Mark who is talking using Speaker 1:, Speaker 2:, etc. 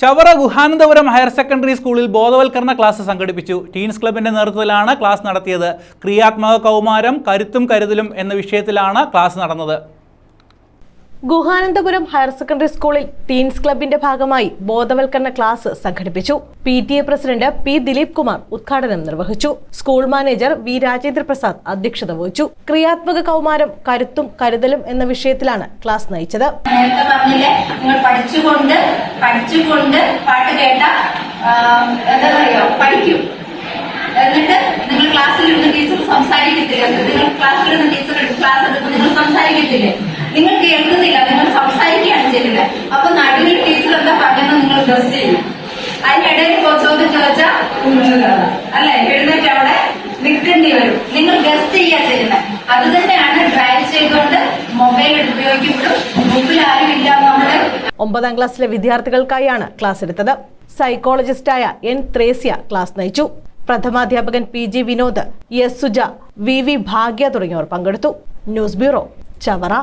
Speaker 1: Chavara Guhanandapuram higher secondary സ്കൂളിൽ ബോധവൽക്കരണ class സംഘടിപ്പിച്ചു. ടീൻസ് ക്ലബിന്റെ നേതൃത്വത്തിലാണ് ക്ലാസ് നടത്തിയത്. ക്രിയാത്മക കൗമാരം കരുത്തും കരുതലും എന്ന വിഷയത്തിലാണ് ക്ലാസ് നടന്നത്.
Speaker 2: ഗുഹാനന്ദപുരം ഹയർ സെക്കൻഡറി സ്കൂളിൽ ടീൻസ് ക്ലബിന്റെ ഭാഗമായി ബോധവൽക്കരണ ക്ലാസ് സംഘടിപ്പിച്ചു. P T A president P Dileep Kumar ഉദ്ഘാടനം നിർവഹിച്ചു. School manager V Rajendra Prasad അധ്യക്ഷത വഹിച്ചു. ക്രിയാത്മക കൗമാരം കരുത്തും കരുതലും എന്ന വിഷയത്തിലാണ് ക്ലാസ് നയിച്ചത്.
Speaker 3: പഠിച്ചുകൊണ്ട് പഠിച്ചുകൊണ്ട് പാട്ട് കേട്ട എന്താ പറയുക പഠിക്കും. എന്നിട്ട് നിങ്ങൾ ക്ലാസ്സിലിരുന്ന് ടീച്ചർ സംസാരിക്കത്തില്ല. നിങ്ങൾ ക്ലാസ്സിലിരുന്ന് ടീച്ചർ ക്ലാസ് എടുത്ത് നിങ്ങൾ സംസാരിക്കത്തില്ലേ നിങ്ങൾ കേൾക്കുന്നില്ല നിങ്ങൾ സംസാരിക്കുകയാണ് ചെയ്യുന്നത് അപ്പൊ നടുവിൽ ടീച്ചർ എന്താ പറഞ്ഞത് നിങ്ങൾ ഡ്രസ് ചെയ്യും അതിനിടയിൽ കൊ- ചോദ്യം ചോദിച്ചാൽ അല്ലെ? എഴുന്നേറ്റ് അവിടെ നിൽക്കേണ്ടി വരും. നിങ്ങൾ ഗസ്റ്റ് ചെയ്യാ ചെയ്യുന്നത് അത് തന്നെയാണ് ഡ്രൈവ് ചെയ്തുകൊണ്ട് മൊബൈൽ ഉപയോഗിക്കുമ്പോഴും മുമ്പിൽ ആരും ഇല്ല നമ്മുടെ
Speaker 2: ഒമ്പതാം ക്ലാസ്സിലെ വിദ്യാർത്ഥികൾക്കായാണ് ക്ലാസ് എടുത്തത്. സൈക്കോളജിസ്റ്റായ എൻ ത്രേസ്യ ക്ലാസ് നയിച്ചു. പ്രഥമാധ്യാപകൻ P G Vinod S Suja V V Bhagya തുടങ്ങിയവർ പങ്കെടുത്തു. News bureau Chavara.